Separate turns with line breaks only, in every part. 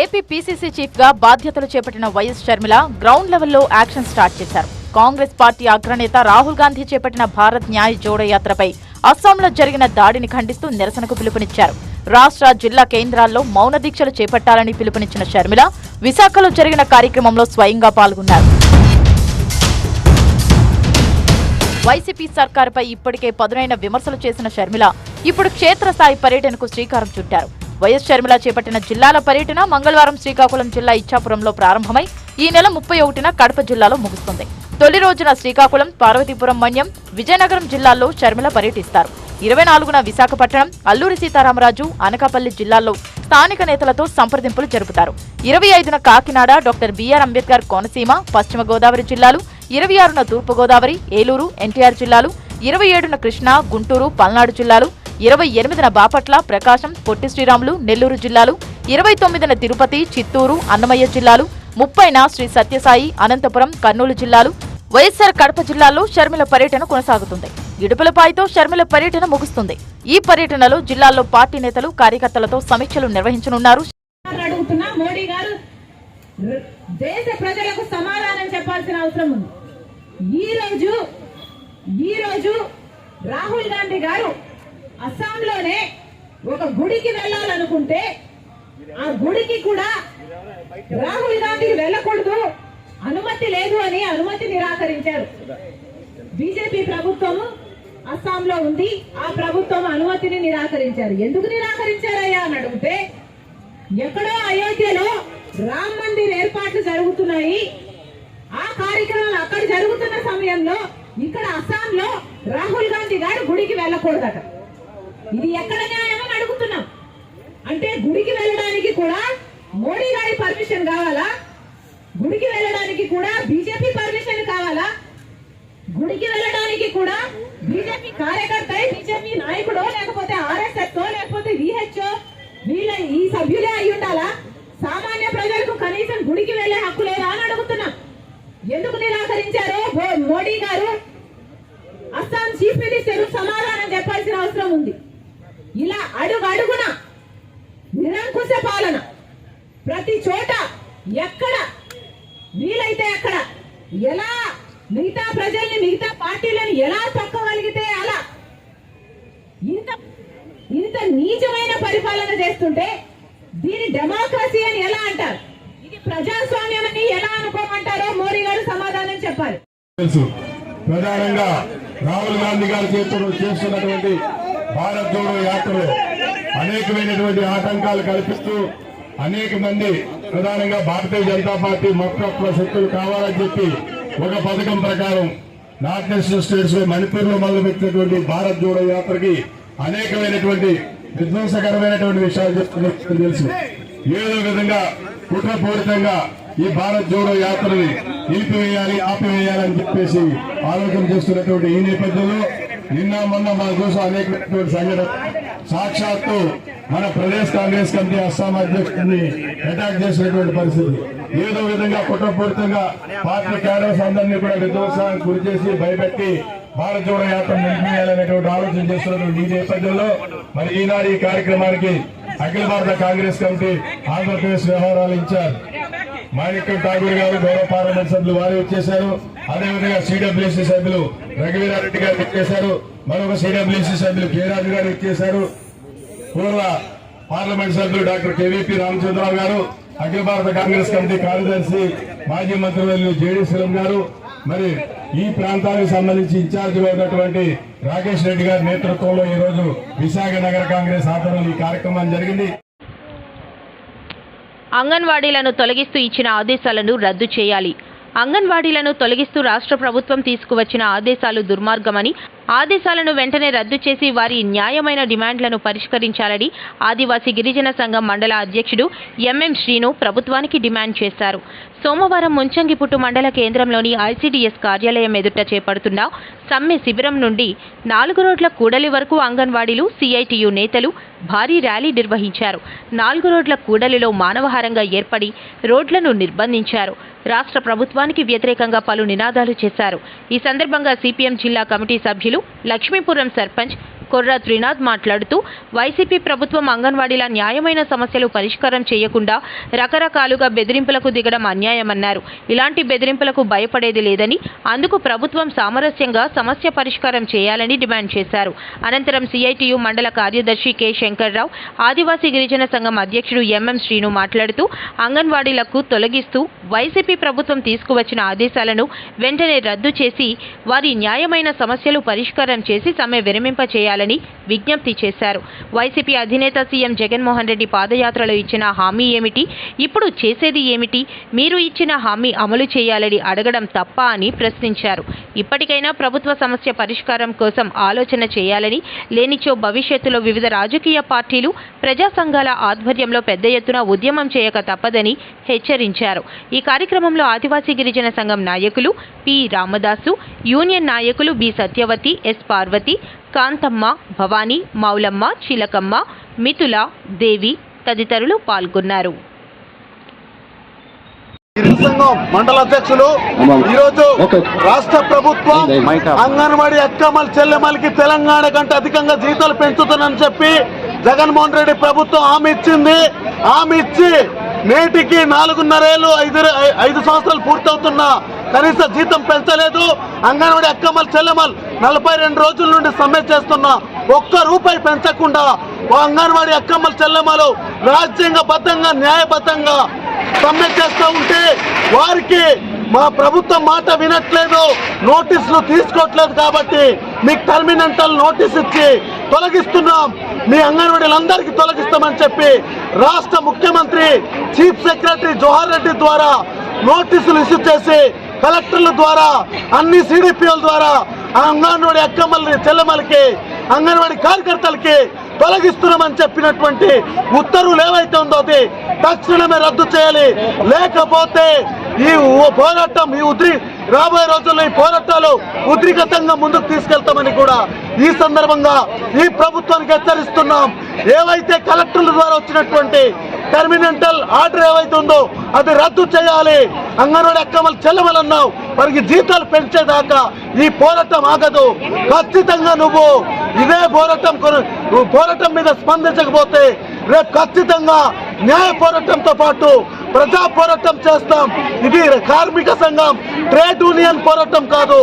AP PCC చీఫ్గా బాధ్యతలు చేపట్టిన వైఎస్ షర్మిల గ్రౌండ్ లెవెల్లో యాక్షన్ స్టార్ట్ చేశారు. కాంగ్రెస్ పార్టీ అగ్రనేత రాహుల్ గాంధీ చేపట్టిన భారత్ న్యాయ్ జోడో యాత్రపై అస్సాంలో జరిగిన దాడిని ఖండిస్తూ నిరసనకు పిలుపునిచ్చారు. రాష్ట్ర జిల్లా కేంద్రాల్లో మౌన దీక్షలు చేపట్టాలని పిలుపునిచ్చిన షర్మిల విశాఖలో జరిగిన కార్యక్రమంలో స్వయంగా పాల్గొన్నారు. వైసీపీ సర్కారుపై ఇప్పటికే పదునైన విమర్శలు చేసిన షర్మిల ఇప్పుడు క్షేత్రస్థాయి పర్యటనకు శ్రీకారం చుట్టారు. వైఎస్ షర్మిల చేపట్టిన జిల్లాల పర్యటన మంగళవారం శ్రీకాకుళం జిల్లా ఇచ్చాపురంలో ప్రారంభమై ఈ నెల ముప్పై ఒకటిన కడప జిల్లాలో ముగుస్తుంది. తొలి రోజున శ్రీకాకుళం పార్వతీపురం మన్యం విజయనగరం జిల్లాల్లో షర్మిల పర్యటిస్తారు. ఇరవై నాలుగున విశాఖపట్నం అల్లూరి సీతారామరాజు అనకాపల్లి జిల్లాల్లో స్థానిక నేతలతో సంప్రదింపులు జరుపుతారు. ఇరవై ఐదున Kakinada doctor B R Ambedkar Konaseema పశ్చిమ గోదావరి జిల్లాలు ఇరవై ఆరున తూర్పుగోదావరి ఏలూరు ఎన్టీఆర్ జిల్లాలు ఇరవై ఏడున కృష్ణా గుంటూరు పల్నాడు జిల్లాలు ఇరవై ఎనిమిదిన బాపట్ల ప్రకాశం పొట్టి శ్రీరాములు నెల్లూరు జిల్లాలు ఇరవై తొమ్మిదిన తిరుపతి చిత్తూరు అన్నమయ్య జిల్లాలు ముప్పైన శ్రీ సత్యసాయి అనంతపురం కర్నూలు జిల్లాలు వైఎస్సార్ కడప జిల్లాల్లో షర్మిల పర్యటన కొనసాగుతుంది. ఇడుపులపాయితో షర్మిల పర్యటన ముగుస్తుంది. ఈ పర్యటనలో జిల్లాల్లో పార్టీ నేతలు కార్యకర్తలతో సమీక్షలు నిర్వహించనున్నారు.
దేశ ప్రజలకు సమాధానం చెప్పాల్సిన అవసరం ఉంది. ఈ రోజు ఈ రోజు రాహుల్ గాంధీ గారు అస్సాంలోనే ఒక గుడికి వెళ్ళాలనుకుంటే ఆ గుడికి కూడా రాహుల్ గాంధీ వెళ్ళకూడదు అనుమతి లేదు అని అనుమతి నిరాకరించారు. బీజేపీ ప్రభుత్వం అస్సాంలో ఉంది ఆ ప్రభుత్వం అనుమతిని నిరాకరించారు. ఎందుకు నిరాకరించారయ్యా అని అడిగితే ఎక్కడో అయోధ్యలో రామ్ మందిర్ ఏర్పాట్లు జరుగుతున్నాయి. ఆ కార్యక్రమాలు అక్కడ జరుగుతున్న సమయంలో ఇక్కడ అస్సాంలో రాహుల్ గాంధీ గారు గుడికి వెళ్ళకూడదట. ఇది ఎక్కడ న్యాయం అని అడుగుతున్నాం. అంటే గుడికి వెళ్ళడానికి కూడా మోడీ గారి పర్మిషన్ కావాలా? గుడికి వెళ్ళడానికి కూడా బీజేపీ పర్మిషన్ కావాలా? గుడికి వెళ్ళడానికి కూడా బీజేపీ కార్యకర్త బీజేపీ నాయకుడో లేకపోతే ఆర్ఎస్ఎస్ లేకపోతే విహెచ్ఓ వీళ్ళ ఈ సభ్యులే అయి ఉండాలా? సామాన్య ప్రజలకు కనీసం గుడికి వెళ్ళే హక్కు లేదా అని అడుగుతున్నాం. ఎందుకు నిరాకరించారు మో- మోడీ గారు? అస్సాం చీఫ్ మినిస్టర్ సమాధానం చెప్పాల్సిన అవసరం ఉంది. ఇలా అడుగు అడుగున నిరంకుశ పాలన. ప్రతి చోట ఎక్కడ వీలైతే అక్కడ ఎలా మిగతా ప్రజల్ని మిగతా పార్టీలను ఎలా తొక్కగలిగితే అలా. ఇంత ఇంత నీచమైన పరిపాలన చేస్తుంటే దీని డెమోక్రసీ అని ఎలా అంటారు? ఇది ప్రజాస్వామ్యం అని ఎలా అనుకోమంటారో మోడీ గారు సమాధానం చెప్పాలి.
ప్రధానంగా రాహుల్ గాంధీ గారు చేస్తున్నటువంటి భారత్ జోడో యాత్రలో అనేకమైనటువంటి ఆటంకాలు కల్పిస్తూ అనేక మంది ప్రధానంగా భారతీయ జనతా పార్టీ మొత్తం శక్తులు కావాలని చెప్పి ఒక పథకం ప్రకారం నార్త్ ఈస్టర్న్ స్టేట్స్లో మణిపూర్లో మొదలుపెట్టినటువంటి భారత్ జోడో యాత్రకి అనేకమైనటువంటి విధ్వంసకరమైనటువంటి విషయాలు చెప్తున్నట్టు తెలుసు. ఏదో విధంగా కుట్రపూరితంగా ఈ భారత్ జోడో యాత్రని నిలిపివేయాలి ఆపివేయాలని చెప్పేసి ఆలోచన చేస్తున్నటువంటి ఈ నేపథ్యంలో నిన్న మొన్న మన చూసాం అనేకమైనటువంటి సంఘటన. సాక్షాత్తు మన ప్రదేశ్ కాంగ్రెస్ కమిటీ అస్సాం అధ్యక్షుడిని అటాక్ చేసినటువంటి పరిస్థితి. ఏదో విధంగా కుట్రపూరితంగా పార్టీ క్యాడర్స్ అందరినీ కూడా విధ్వంసానికి గురి చేసి భయపెట్టి భారత జోడ యాత్ర నిలిపివేయాలనేటువంటి ఆలోచన చేస్తున్నటువంటి ఈ నేపథ్యంలో మరి ఈనాడు ఈ కార్యక్రమానికి అఖిల భారత కాంగ్రెస్ కమిటీ ఆంధ్రప్రదేశ్ వ్యవహారాలు ఇన్ఛార్జ్ మాణిక్యం ఠాగూర్ గారు గౌరవ పార్లమెంట్ సభ్యులు వారు వచ్చేశారు. అదేవిధంగా సిడబ్ల్యూసీ సభ్యులు రఘువీరారెడ్డి గారు ఇచ్చేశారు మరొక సిడబ్ల్యూసీ సభ్యులు కేరాజు గారు ఇచ్చేశారు పూర్వ పార్లమెంట్ సభ్యులు డాక్టర్ కేవీపీ రామచంద్రరావు గారు అఖిల భారత కాంగ్రెస్ కమిటీ కార్యదర్శి మాజీ మంత్రివర్యులు జేడీ శిలం గారు మరి ఈ ప్రాంతానికి సంబంధించి ఇన్ఛార్జిగా ఉన్నటువంటి రాకేష్ రెడ్డి గారి నేతృత్వంలో ఈ రోజు విశాఖ నగర కాంగ్రెస్ ఆధ్వర్యంలో ఈ కార్యక్రమం జరిగింది.
అంగన్వాడీలను తొలగిస్తూ ఇచ్చిన ఆదేశాలను రద్దు చేయాలి. అంగన్వాడీలను తొలగిస్తూ రాష్ట్ర ప్రభుత్వం తీసుకువచ్చిన ఆదేశాలు దుర్మార్గమని ఆదేశాలను వెంటనే రద్దు చేసి వారి న్యాయమైన డిమాండ్లను పరిష్కరించాలని ఆదివాసీ గిరిజన సంఘం మండల అధ్యక్షుడు ఎంఎం శ్రీను ప్రభుత్వానికి డిమాండ్ చేశారు. సోమవారం ముంచంగిపుట్టు మండల కేంద్రంలోని ఐసీడీఎస్ కార్యాలయం ఎదుట చేపడుతున్న సమ్మె శిబిరం నుండి నాలుగు రోడ్ల కూడలి వరకు అంగన్వాడీలు సిఐటియు నేతలు భారీ ర్యాలీ నిర్వహించారు. నాలుగు రోడ్ల కూడలిలో మానవహారంగా ఏర్పడి రోడ్లను నిర్బంధించారు. రాష్ట్ర ప్రభుత్వానికి వ్యతిరేకంగా పలు నినాదాలు చేశారు. ఈ సందర్భంగా సిపిఎం జిల్లా కమిటీ సభ్యులు లక్ష్మీపురం సర్పంచ్ కొర్ర త్రినాథ్ మాట్లాడుతూ వైసీపీ ప్రభుత్వం అంగన్వాడీల న్యాయమైన సమస్యలు పరిష్కారం చేయకుండా రకరకాలుగా బెదిరింపులకు దిగడం అన్యాయమన్నారు. ఇలాంటి బెదిరింపులకు భయపడేది లేదని అందుకు ప్రభుత్వం సామరస్యంగా సమస్య పరిష్కారం చేయాలని డిమాండ్ చేశారు. అనంతరం సిఐటియు మండల కార్యదర్శి కె. శంకర్రావు ఆదివాసీ గిరిజన సంఘం అధ్యక్షుడు ఎంఎం శ్రీను మాట్లాడుతూ అంగన్వాడీలకు తొలగిస్తూ వైసీపీ ప్రభుత్వం తీసుకువచ్చిన ఆదేశాలను వెంటనే రద్దు చేసి వారి న్యాయమైన సమస్యలు పరిష్కారం చేసి సమ్మె విరమింప చేయాలని విజ్ఞప్తి చేశారు. వైసీపీ అధినేత సీఎం జగన్మోహన్ రెడ్డి పాదయాత్రలో ఇచ్చిన హామీ ఏమిటి? ఇప్పుడు చేసేది ఏమిటి? మీరు ఇచ్చిన హామీ అమలు చేయాలని అడగడం తప్ప అని ప్రశ్నించారు. ఇప్పటికైనా ప్రభుత్వ సమస్య పరిష్కారం కోసం ఆలోచన చేయాలని లేనిచో భవిష్యత్తులో వివిధ రాజకీయ పార్టీలు ప్రజా సంఘాల ఆధ్వర్యంలో పెద్ద ఎత్తున ఉద్యమం చేయక తప్పదని హెచ్చరించారు. ఈ కార్యక్రమంలో ఆదివాసీ గిరిజన సంఘం నాయకులు పి రామదాసు యూనియన్ నాయకులు బి సత్యవతి ఎస్ పార్వతి కాంతమ్మ భవానీ మౌలమ్మ చిలకమ్మ మిథుల దేవి తదితరులు పాల్గొన్నారు.
మండల అధ్యక్షులు ఈరోజు రాష్ట్ర ప్రభుత్వం అంగన్వాడీ అక్కమ్మల చెల్లెమ్మలకి తెలంగాణ కంటే అధికంగా జీతాలు పెంచుతుందని చెప్పి జగన్మోహన్ రెడ్డి ప్రభుత్వం హామీ ఇచ్చింది. హామీ ఇచ్చి నేటికి నాలుగున్నరేళ్ళు ఐదు ఐదు సంవత్సరాలు పూర్తవుతున్నా కనీస జీతం పెంచలేదు. అంగన్వాడీ అక్కమ్మల చెల్లెమ్మలు నలభై రెండు రోజుల నుండి సమ్మె చేస్తున్న ఒక్క రూపాయి పెంచకుండా అంగన్వాడీ అక్కమ్మల చెల్లెమ్మలు రాజ్యాంగబద్ధంగా న్యాయబద్ధంగా సమ్మె చేస్తూ ఉంటే వారికి మా ప్రభుత్వం మాట వినట్లేదు నోటీసులు తీసుకోవట్లేదు కాబట్టి మీకు టర్మినెంటల్ నోటీస్ ఇచ్చి తొలగిస్తున్నాం. మీ అంగన్వాడీలందరికీ తొలగిస్తామని చెప్పి రాష్ట్ర ముఖ్యమంత్రి చీఫ్ సెక్రటరీ జవహర్ రెడ్డి ద్వారా నోటీసులు ఇష్యూ చేసి కలెక్టర్ల ద్వారా అన్ని సిడిపిఎల ద్వారా ఆ అంగన్వాడీ అక్కమ్మల్ని చెల్లెమ్మలకి అంగన్వాడీ కార్యకర్తలకి తొలగిస్తున్నామని చెప్పినటువంటి ఉత్తర్వులు ఏవైతే ఉందో అది తక్షణమే రద్దు చేయాలి. లేకపోతే ఈ పోరాటం ఈ ఉద్రి రాబోయే రోజుల్లో ఈ పోరాటాలు ఉద్రిగతంగా ముందుకు తీసుకెళ్తామని కూడా ఈ సందర్భంగా ఈ ప్రభుత్వానికి హెచ్చరిస్తున్నాం. ఏవైతే కలెక్టర్ల ద్వారా వచ్చినటువంటి టెర్మినెంటల్ ఆర్డర్ ఏవైతే ఉందో అది రద్దు చేయాలి. అంగన్వాడీ అక్కమలు చెల్లమలన్నావు. వారికి జీతాలు పెంచేదాకా ఈ పోరాటం ఆగదు. ఖచ్చితంగా నువ్వు ఇదే పోరాటం పోరాటం మీద స్పందించకపోతే రేపు ఖచ్చితంగా న్యాయ పోరాటంతో పాటు ప్రజా పోరాటం చేస్తాం. ఇది కార్మిక సంఘం ట్రేడ్ యూనియన్ పోరాటం కాదు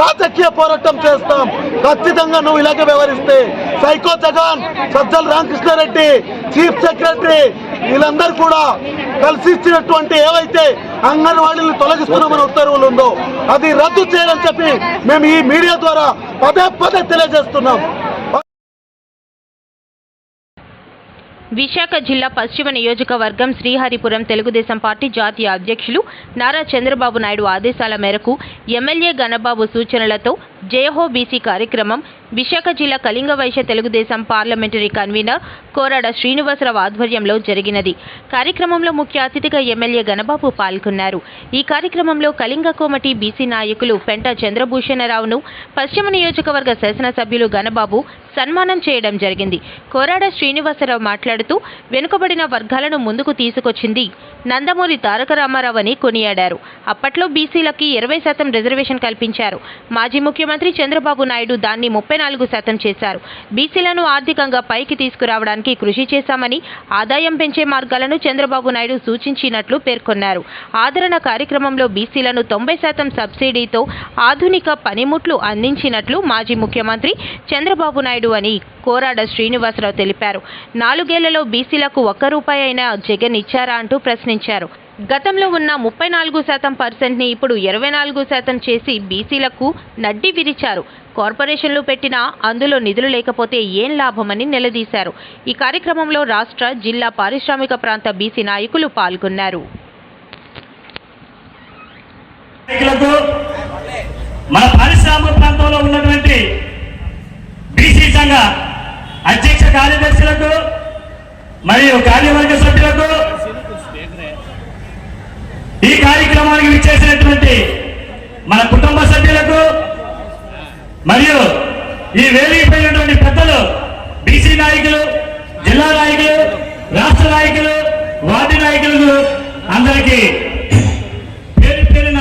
రాజకీయ పోరాటం చేస్తాం. ఖచ్చితంగా నువ్వు ఇలాగే వ్యవహరిస్తే. Psycho Jagan Sajjala Ramakrishna Reddy chief secretary వీళ్ళందరూ కూడా కలిసి ఇచ్చినటువంటి ఏవైతే అంగన్వాడీలు తొలగిస్తున్నామని ఉత్తర్వులు ఉందో అది రద్దు చేయాలని చెప్పి మేము ఈ మీడియా ద్వారా పదే పదే తెలియజేస్తున్నాం.
విశాఖ జిల్లా పశ్చిమ నియోజకవర్గం శ్రీహరిపురం తెలుగుదేశం పార్టీ జాతీయ అధ్యక్షులు నారా చంద్రబాబు నాయుడు ఆదేశాల మేరకు ఎమ్మెల్యే గణబాబు సూచనలతో జయహో బీసీ కార్యక్రమం విశాఖ జిల్లా కళింగ వైశ్య తెలుగుదేశం పార్లమెంటరీ కన్వీనర్ కోరాడ శ్రీనివాసరావు ఆధ్వర్యంలో జరిగినది. కార్యక్రమంలో ముఖ్య అతిథిగా ఎమ్మెల్యే గణబాబు పాల్గొన్నారు. ఈ కార్యక్రమంలో కళింగ కోమటి బీసీ నాయకులు పెంట చంద్రభూషణరావును పశ్చిమ నియోజకవర్గ శాసనసభ్యులు గణబాబు సన్మానం చేయడం జరిగింది. కోరాడ శ్రీనివాసరావు మాట్లాడుతూ వెనుకబడిన వర్గాలను ముందుకు తీసుకొచ్చింది నందమూరి తారక రామారావు అని కొనియాడారు. అప్పట్లో బీసీలకి ఇరవై శాతం రిజర్వేషన్ కల్పించారు. మాజీ ముఖ్యమంత్రి చంద్రబాబు నాయుడు దాన్ని ముప్పై నాలుగు శాతం చేశారు. బీసీలను ఆర్థికంగా పైకి తీసుకురావడానికి కృషి చేశామని ఆదాయం పెంచే మార్గాలను చంద్రబాబు నాయుడు సూచించినట్లు పేర్కొన్నారు. ఆదరణ కార్యక్రమంలో బీసీలను తొంభై శాతం సబ్సిడీతో ఆధునిక పనిముట్లు అందించినట్లు మాజీ ముఖ్యమంత్రి చంద్రబాబు నాయుడు అని కోరాడ శ్రీనివాసరావు తెలిపారు. నాలుగేళ్ళలో బీసీలకు ఒక్క రూపాయి అయినా జగన్ ఇచ్చారా అంటూ ప్రశ్నించారు. గతంలో ఉన్న ముప్పై నాలుగు శాతం పర్సెంట్ని ఇప్పుడు ఇరవై నాలుగు శాతం చేసి బీసీలకు నడ్డి విరిచారు. కార్పొరేషన్లు పెట్టినా అందులో నిధులు లేకపోతే ఏం లాభమని నిలదీశారు. ఈ కార్యక్రమంలో రాష్ట్ర జిల్లా పారిశ్రామిక ప్రాంత బీసీ నాయకులు పాల్గొన్నారు.
మన పారిశ్రామిక ప్రాంతంలో ఉన్నటువంటి బీసీ సంఘ అధ్యక్ష కార్యదర్శులకు మరియు కార్యవర్గ సభ్యులకు ఈ కార్యక్రమానికి విచ్చేసినటువంటి మన కుటుంబ సభ్యులకు మరియు ఈ వేలిపోయినటువంటి పెద్దలు బీసీ నాయకులు జిల్లా నాయకులు రాష్ట్ర నాయకులు వార్డు నాయకులు అందరికీ పేరు పేరిన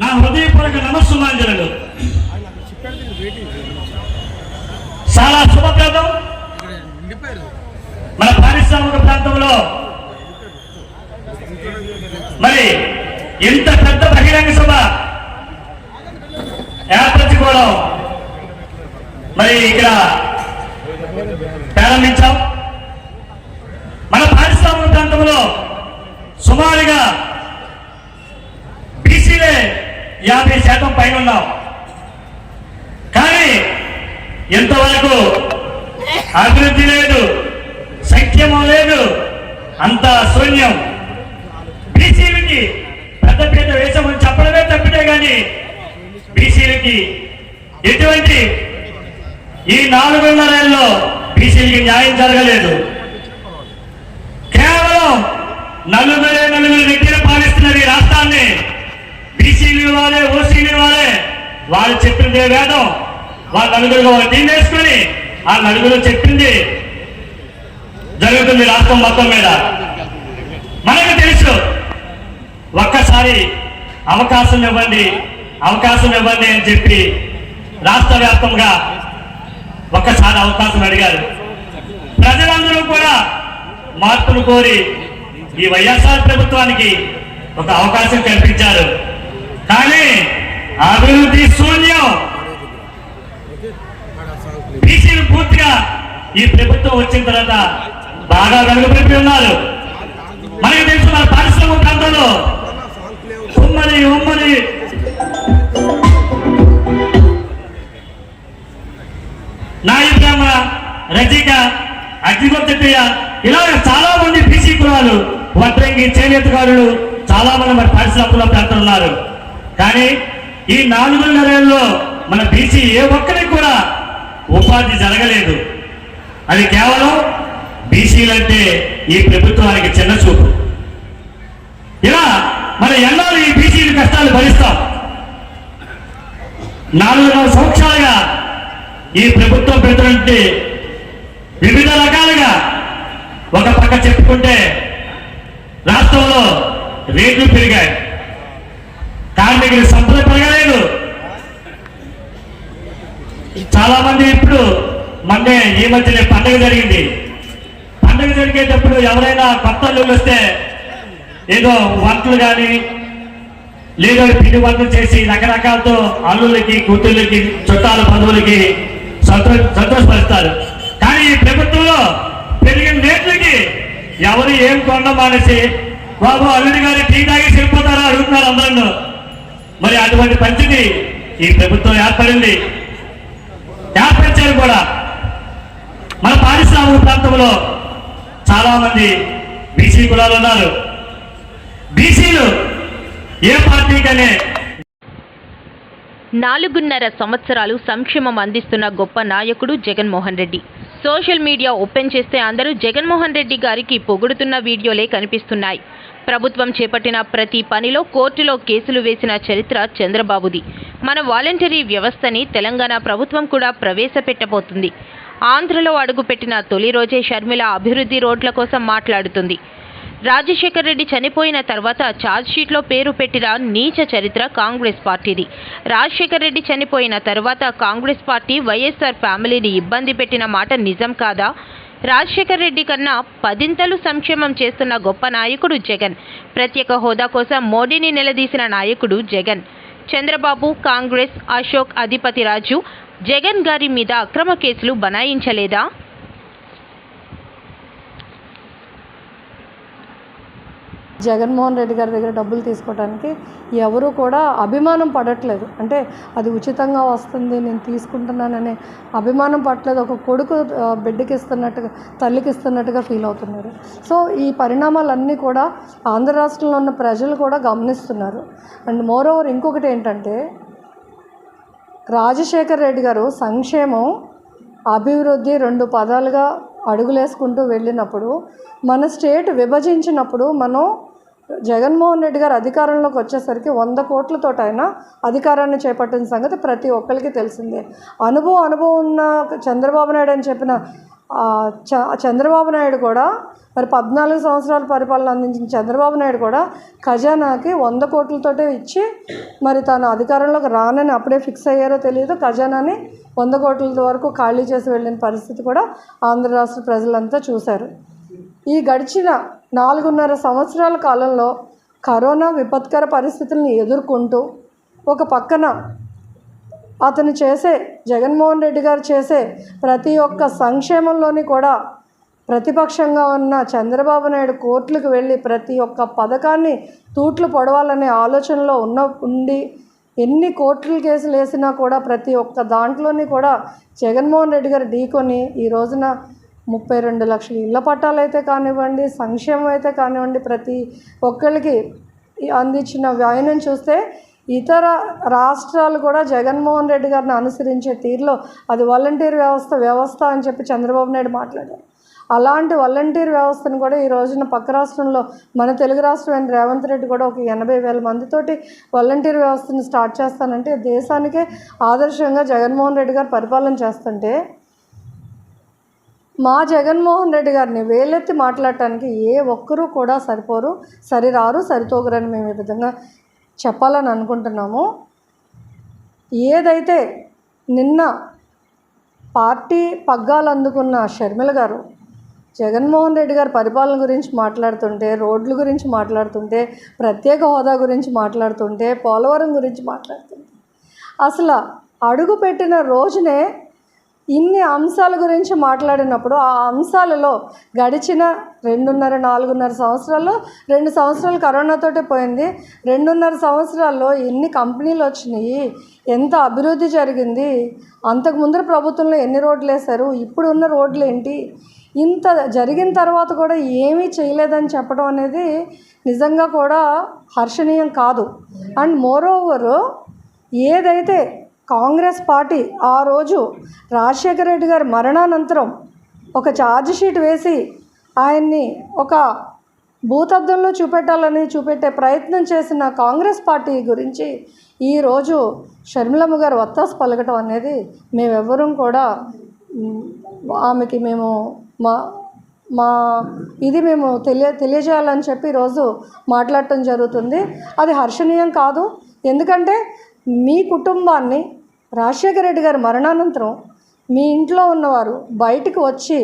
నా హృదయపూర్వక నమస్సుమాంజనులు. చాలా శుభప్రదం. మన పారిశ్రామిక ప్రాంతంలో ఇంత పెద్ద బహిరంగ సభ ఏర్పరచుకోవడం మరి ఇక్కడ ప్రారంభించాం. మన పారిశ్రామిక ప్రాంతంలో సుమారుగా బీసీలే యాభై శాతం పైన ఉన్నాం. కానీ ఎంతవరకు అభివృద్ధి లేదు సంక్షేమం లేదు అంత శూన్యం. బీసీలకి పెద్ద వేసామని చెప్పడమే తప్పితే కానీ బీసీలకి ఎటువంటి ఈ నాలుగున్నరేళ్ళలో బీసీలకి న్యాయం జరగలేదు. కేవలం నలుగురే నలుగురు వ్యక్తులు పాలిస్తున్నారు ఈ రాష్ట్రాన్ని. బీసీలు వాళ్ళే ఓసీలు వాళ్ళే వాళ్ళు చెప్పిందే వేదం. వాళ్ళ నలుగురు టీం వేసుకొని ఆ నలుగురు చెప్పింది జరుగుతుంది రాష్ట్రం మొత్తం మీద. మనకు తెలుసు ఒక్కసారి అవకాశం ఇవ్వండి అవకాశం ఇవ్వండి అని చెప్పి రాష్ట్ర వ్యాప్తంగా ఒక్కసారి అవకాశం అడిగారు. ప్రజలందరూ కూడా మార్పును కోరి ఈ వైఎస్ఆర్ ప్రభుత్వానికి ఒక అవకాశం కల్పించారు. కానీ అభివృద్ధి శూన్యం. బీసీలు పూర్తిగా ఈ ప్రభుత్వం వచ్చిన తర్వాత బాగా వెనుకబెట్టి ఉన్నారు. మనకు తెలుసు మన పరిశ్రమ ప్రాంతంలో ఉమ్మడి ఉమ్మడి. నాయి రజిక అగ్నిగొత్తయ్య ఇలా చాలా మంది బీసీ కులాలు వడ్రంగి చేనేతకారులు చాలా మంది మన పరిశ్రమల ప్రాంతంలో ఉన్నారు. కానీ ఈ నాలుగున్నరేళ్ళలో మన బీసీ ఏ ఒక్కరికి కూడా ఉపాధి జరగలేదు. అది కేవలం బీసీలంటే ఈ ప్రభుత్వానికి చిన్న చూపు. ఇలా మన ఎన్నాళ్ళు ఈ బీసీలు కష్టాలు భరిస్తాం? నాలుగున్నర సంవత్సరాలుగా ఈ ప్రభుత్వం పెడుతున్నట్టు వివిధ రకాలుగా ఒక పక్క చెప్పుకుంటే రాష్ట్రంలో రేట్లు పెరిగాయి. కార్మికుల సంపద పెరగలేదు. చాలా మంది ఇప్పుడు మొన్నే ఈ మధ్యనే పండుగ జరిగింది. పండుగ జరిగేటప్పుడు ఎవరైనా కొత్త వస్తే ఏదో వంటలు కానీ లేదా పిండి వంటలు చేసి రకరకాలతో అల్లులకి కూతుళ్ళకి చుట్టాల బంధువులకి సంతో సంతోషపరుస్తారు కానీ ఈ ప్రభుత్వంలో పెరిగిన నేతలకి ఎవరు ఏం కొనడం మానేసి బాబు అల్లుడి గారి టీ తాగి వెళ్ళిపోతారా అడుగుతున్నారు అందరూ. మరి అటువంటి పరిస్థితి ఈ ప్రభుత్వం ఏర్పడింది. ఏర్పరిచారు కూడా. మన పారిశ్రామిక ప్రాంతంలో చాలా మంది బీసీ కులాలు ఉన్నారు. బీసీలు ఏ పార్టీకనే
నాలుగున్నర సంవత్సరాలు సంక్షేమం అందిస్తున్న గొప్ప నాయకుడు Jaganmohan Reddy. Social media open చేస్తే అందరూ జగన్మోహన్ రెడ్డి గారికి పొగుడుతున్న వీడియోలే కనిపిస్తున్నాయి. ప్రభుత్వం చేపట్టిన ప్రతి పనిలో కోర్టులో కేసులు వేసిన చరిత్ర చంద్రబాబుది. మన వాలంటరీ వ్యవస్థని తెలంగాణ ప్రభుత్వం కూడా ప్రవేశపెట్టబోతుంది. ఆంధ్రలో అడుగుపెట్టిన తొలి రోజే షర్మిల అభివృద్ధి రోడ్ల కోసం మాట్లాడుతుంది. రాజశేఖర్ రెడ్డి చనిపోయిన తర్వాత ఛార్జ్షీట్లో పేరు పెట్టిన నీచ చరిత్ర కాంగ్రెస్ పార్టీది. రాజశేఖర్ రెడ్డి చనిపోయిన తర్వాత కాంగ్రెస్ పార్టీ వైఎస్ఆర్ ఫ్యామిలీని ఇబ్బంది పెట్టిన మాట నిజం కాదా? రాజశేఖర్ రెడ్డి కన్నా పదింతలు సంక్షేమం చేస్తున్న గొప్ప నాయకుడు జగన్. ప్రత్యేక హోదా కోసం మోడీని నిలదీసిన నాయకుడు జగన్. చంద్రబాబు కాంగ్రెస్ అశోక్ అధిపతి రాజు జగన్ గారి మీద అక్రమ కేసులు బనాయించలేదా?
జగన్మోహన్ రెడ్డి గారి దగ్గర డబ్బులు తీసుకోవడానికి ఎవరు కూడా అభిమానం పడట్లేదు. అంటే అది ఉచితంగా వస్తుంది నేను తీసుకుంటున్నాననే అభిమానం పడట్లేదు. ఒక కొడుకు బిడ్డకి ఇస్తున్నట్టుగా తల్లికి ఇస్తున్నట్టుగా ఫీల్ అవుతున్నారు. సో ఈ పరిణామాలన్నీ కూడా ఆంధ్ర రాష్ట్రంలో ఉన్న ప్రజలు కూడా గమనిస్తున్నారు. అండ్ మోర్ ఓవర్ ఇంకొకటి ఏంటంటే రాజశేఖర్ రెడ్డి గారు సంక్షేమం అభివృద్ధి రెండు పదాలుగా అడుగులేసుకుంటూ వెళ్ళినప్పుడు మన స్టేట్ విభజించినప్పుడు మనం జగన్మోహన్ రెడ్డి గారు అధికారంలోకి వచ్చేసరికి వంద కోట్లతోటి ఆయన అధికారాన్ని చేపట్టిన సంగతి ప్రతి ఒక్కరికి తెలిసిందే. అనుభవం అనుభవం ఉన్న చంద్రబాబు నాయుడు అని చెప్పిన చ చంద్రబాబు నాయుడు కూడా మరి పద్నాలుగు సంవత్సరాల పరిపాలన అందించిన చంద్రబాబు నాయుడు కూడా ఖజానాకి వంద కోట్లతోటే ఇచ్చి మరి తాను అధికారంలోకి రానని అప్పుడే ఫిక్స్ అయ్యారో తెలియదు. ఖజానాని వంద కోట్ల వరకు ఖాళీ చేసి వెళ్ళిన పరిస్థితి కూడా ఆంధ్ర రాష్ట్ర ప్రజలంతా చూశారు. ఈ గడిచిన నాలుగున్నర సంవత్సరాల కాలంలో కరోనా విపత్కర పరిస్థితులను ఎదుర్కొంటూ ఒక పక్కన అతను చేసే జగన్మోహన్ రెడ్డి గారు చేసే ప్రతి ఒక్క సంక్షేమంలోని కూడా ప్రతిపక్షంగా ఉన్న చంద్రబాబు నాయుడు కోర్టులకు వెళ్ళి ప్రతి ఒక్క పథకాన్ని తూట్లు పొడవాలనే ఆలోచనలో ఉన్న ఉండి ఎన్ని కోర్టుల కేసులు వేసినా కూడా ప్రతి ఒక్క దాంట్లోని కూడా జగన్మోహన్ రెడ్డి గారు ఢీకొని ఈ రోజున ముప్పై రెండు లక్షల ఇళ్ళ పట్టాలు అయితే కానివ్వండి సంక్షేమం అయితే కానివ్వండి ప్రతి ఒక్కరికి అందించిన వ్యయనం చూస్తే ఇతర రాష్ట్రాలు కూడా జగన్మోహన్ రెడ్డి గారిని అనుసరించే తీరులో అది వాలంటీర్ వ్యవస్థ వ్యవస్థ అని చెప్పి చంద్రబాబు నాయుడు మాట్లాడారు. అలాంటి వాలంటీర్ వ్యవస్థను కూడా ఈ రోజున పక్క రాష్ట్రంలో మన తెలుగు రాష్ట్రమైన రేవంత్ రెడ్డి కూడా ఒక ఎనభై వేల మందితోటి వాలంటీర్ వ్యవస్థను స్టార్ట్ చేస్తానంటే దేశానికే ఆదర్శంగా జగన్మోహన్ రెడ్డి గారు పరిపాలన చేస్తుంటే మా జగన్మోహన్ రెడ్డి గారిని వేలెత్తి మాట్లాడటానికి ఏ ఒక్కరూ కూడా సరిపోరు సరిరారు సరితోగరని మేము ఈ విధంగా చెప్పాలని అనుకుంటున్నాము. ఏదైతే నిన్న పార్టీ పగ్గాలు అందుకున్న షర్మిల గారు జగన్మోహన్ రెడ్డి గారు పరిపాలన గురించి మాట్లాడుతుంటే రోడ్ల గురించి మాట్లాడుతుంటే ప్రత్యేక హోదా గురించి మాట్లాడుతుంటే పోలవరం గురించి మాట్లాడుతుంటే అసలు అడుగు పెట్టిన రోజునే ఇన్ని అంశాల గురించి మాట్లాడినప్పుడు ఆ అంశాలలో గడిచిన రెండున్నర నాలుగున్నర సంవత్సరాల్లో రెండు సంవత్సరాలు కరోనాతోటే పోయింది. రెండున్నర సంవత్సరాల్లో ఎన్ని కంపెనీలు వచ్చినాయి? ఎంత అభివృద్ధి జరిగింది? అంతకు ముందర ప్రభుత్వంలో ఎన్ని రోడ్లు వేశారు? ఇప్పుడు ఉన్న రోడ్లు ఏంటి? ఇంత జరిగిన తర్వాత కూడా ఏమీ చేయలేదని చెప్పడం అనేది నిజంగా కూడా హర్షణీయం కాదు. అండ్ మోరోవరు ఏదైతే కాంగ్రెస్ పార్టీ ఆ రోజు రాజశేఖర రెడ్డి గారి మరణానంతరం ఒక ఛార్జ్ షీట్ వేసి ఆయన్ని ఒక భూతద్దంలో చూపెట్టాలని చూపెట్టే ప్రయత్నం చేసిన కాంగ్రెస్ పార్టీ గురించి ఈరోజు షర్మిలమ్మ గారు వత్తాసు పలకటం అనేది మేమెవ్వరం కూడా ఆమెకి మేము మా మా ఇది మేము తెలియ తెలియజేయాలని చెప్పి ఈరోజు మాట్లాడటం జరుగుతుంది. అది హర్షణీయం కాదు. ఎందుకంటే మీ కుటుంబాన్ని రాజశేఖర రెడ్డి గారి మరణానంతరం మీ ఇంట్లో ఉన్నవారు బయటికి వచ్చి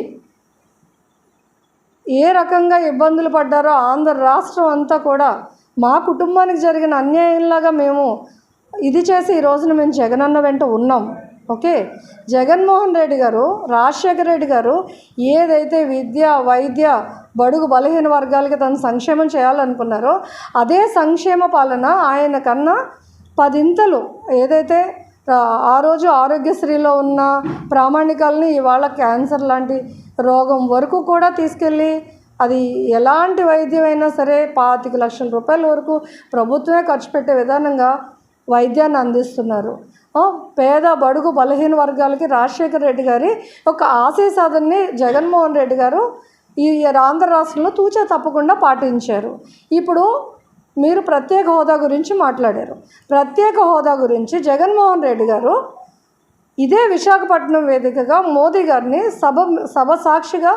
ఏ రకంగా ఇబ్బందులు పడ్డారో ఆంధ్ర రాష్ట్రం అంతా కూడా మా కుటుంబానికి జరిగిన అన్యాయంలాగా మేము ఇది చేసి ఈ రోజున మేము జగనన్న వెంట ఉన్నాం. ఓకే? జగన్మోహన్ రెడ్డి గారు రాజశేఖర రెడ్డి గారు ఏదైతే విద్య వైద్య బడుగు బలహీన వర్గాలకి తను సంక్షేమం చేయాలనుకున్నారో అదే సంక్షేమ పాలన ఆయన కన్నా పదింతలు ఏదైతే ఆ, రోజు ఆరోగ్యశ్రీలో ఉన్న ప్రామాణికాలని ఇవాళ క్యాన్సర్ లాంటి రోగం వరకు కూడా తీసుకెళ్ళి అది ఎలాంటి వైద్యమైనా సరే పాతిక లక్షల రూపాయల వరకు ప్రభుత్వమే ఖర్చు పెట్టే విధానంగా వైద్యాన్ని అందిస్తున్నారు. పేద బడుగు బలహీన వర్గాలకి రాజశేఖర రెడ్డి గారి ఒక ఆశయ సాధనని జగన్మోహన్ రెడ్డి గారు ఈ ఆంధ్ర రాష్ట్రంలో తూచా తప్పకుండా పాటించారు. ఇప్పుడు మీరు ప్రత్యేక హోదా గురించి మాట్లాడారు. ప్రత్యేక హోదా గురించి జగన్మోహన్ రెడ్డి గారు ఇదే విశాఖపట్నం వేదికగా మోదీ గారిని సభ సభ సాక్షిగా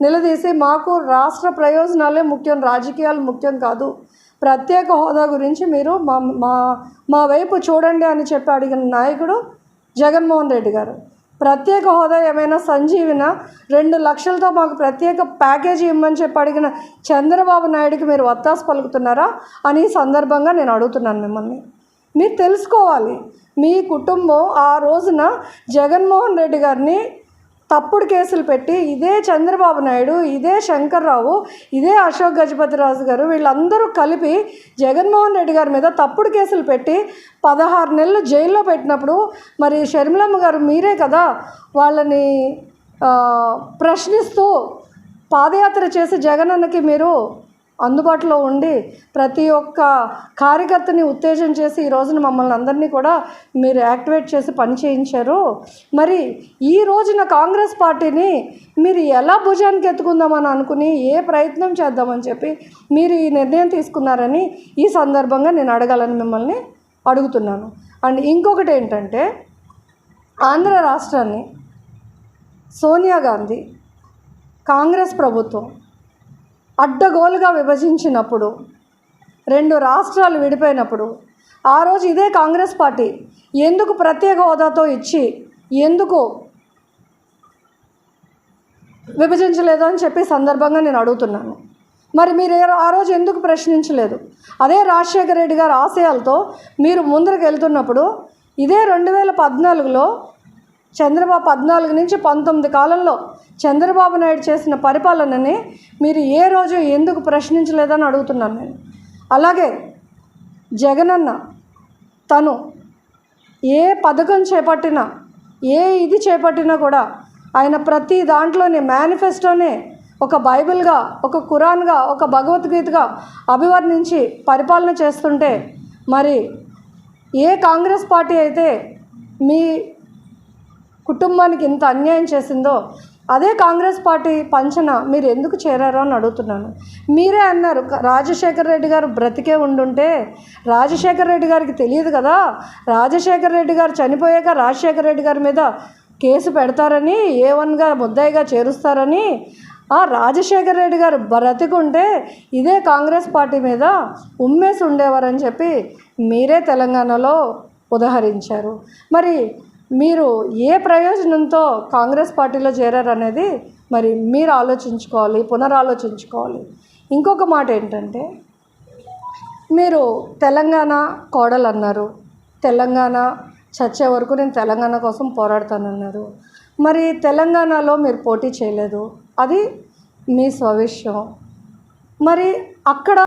నిలదీసి మాకు రాష్ట్ర ప్రయోజనాలే ముఖ్యం రాజకీయాలు ముఖ్యం కాదు. ప్రత్యేక హోదా గురించి మీరు మా మా మా వైపు చూడండి అని చెప్పి అడిగిన నాయకుడు జగన్మోహన్ రెడ్డి గారు. ప్రత్యేక హోదా ఏమైనా సంజీవిన రెండు లక్షలతో మాకు ప్రత్యేక ప్యాకేజీ ఇమ్మని చెప్పి అడిగిన చంద్రబాబు నాయుడుకి మీరు వత్తాసు పలుకుతున్నారా అని సందర్భంగా నేను అడుగుతున్నాను మిమ్మల్ని. మీరు తెలుసుకోవాలి. మీ కుటుంబం ఆ రోజున జగన్మోహన్ రెడ్డి గారిని తప్పుడు కేసులు పెట్టి ఇదే చంద్రబాబు నాయుడు ఇదే శంకర్రావు ఇదే అశోక్ గజపతిరాజు గారు వీళ్ళందరూ కలిపి జగన్మోహన్ రెడ్డి గారి మీద తప్పుడు కేసులు పెట్టి పదహారు నెలలు జైల్లో పెట్టినప్పుడు మరి షర్మిలమ్మ గారు మీరే కదా వాళ్ళని ప్రశ్నిస్తూ పాదయాత్ర చేసి జగనన్నకి మీరు అందుబాటులో ఉండి ప్రతి ఒక్క కార్యకర్తని ఉత్తేజం చేసి ఈ రోజున మమ్మల్ని అందరినీ కూడా మీరు యాక్టివేట్ చేసి పని చేయించారు. మరి ఈ రోజున కాంగ్రెస్ పార్టీని మీరు ఎలా భుజానికి ఎత్తుకుందామని అనుకుని ఏ ప్రయత్నం చేద్దామని చెప్పి మీరు ఈ నిర్ణయం తీసుకున్నారని ఈ సందర్భంగా నేను అడగాలని మిమ్మల్ని అడుగుతున్నాను. అండ్ ఇంకొకటి ఏంటంటే ఆంధ్ర రాష్ట్రాన్ని సోనియా గాంధీ కాంగ్రెస్ ప్రభుత్వం అడ్డగోలుగా విభజించినప్పుడు రెండు రాష్ట్రాలు విడిపోయినప్పుడు ఆ రోజు ఇదే కాంగ్రెస్ పార్టీ ఎందుకు ప్రత్యేక హోదాతో ఇచ్చి ఎందుకు విభజించలేదు అని చెప్పి సందర్భంగా నేను అడుగుతున్నాను. మరి మీరు ఆ రోజు ఎందుకు ప్రశ్నించలేదు? అదే రాజశేఖర రెడ్డి గారి ఆశయాలతో మీరు ముందరకు వెళ్తున్నప్పుడు ఇదే రెండు వేల పద్నాలుగులో చంద్రబాబు పద్నాలుగు నుంచి పంతొమ్మిది కాలంలో చంద్రబాబు నాయుడు చేసిన పరిపాలనని మీరు ఏ రోజు ఎందుకు ప్రశ్నించలేదని అడుగుతున్నాను నేను. అలాగే జగనన్న తను ఏ పథకం చేపట్టినా ఏ ఇది చేపట్టినా కూడా ఆయన ప్రతి దాంట్లోనే మేనిఫెస్టోనే ఒక బైబిల్గా ఒక ఖురాన్గా ఒక భగవద్గీతగా అభివర్ణించి పరిపాలన చేస్తుంటే మరి ఏ కాంగ్రెస్ పార్టీ అయితే మీ కుటుంబానికి ఇంత అన్యాయం చేసిందో అదే కాంగ్రెస్ పార్టీ పంచన మీరు ఎందుకు చేరారో అని అడుగుతున్నాను. మీరే అన్నారు రాజశేఖర రెడ్డి గారు బ్రతికే ఉండుంటే రాజశేఖర రెడ్డి గారికి తెలియదు కదా. రాజశేఖర రెడ్డి గారు చనిపోయాక రాజశేఖర రెడ్డి గారి మీద కేసు పెడతారని ఏ వన్గా ముద్దాయిగా చేరుస్తారని ఆ రాజశేఖర రెడ్డి గారు బ్రతికుంటే ఇదే కాంగ్రెస్ పార్టీ మీద ఉమ్మేసి ఉండేవారని చెప్పి మీరే తెలంగాణలో ఉదహరించారు. మరి మీరు ఏ ప్రయోజనంతో కాంగ్రెస్ పార్టీలో చేరారనేది మరి మీరు ఆలోచించుకోవాలి పునరాలోచించుకోవాలి. ఇంకొక మాట ఏంటంటే మీరు తెలంగాణ కోడలు అన్నారు తెలంగాణ చచ్చే వరకు నేను తెలంగాణ కోసం పోరాడతానన్నారు. మరి తెలంగాణలో మీరు పోటీ చేయలేదు. అది మీ స్వవిషయం. మరి అక్కడ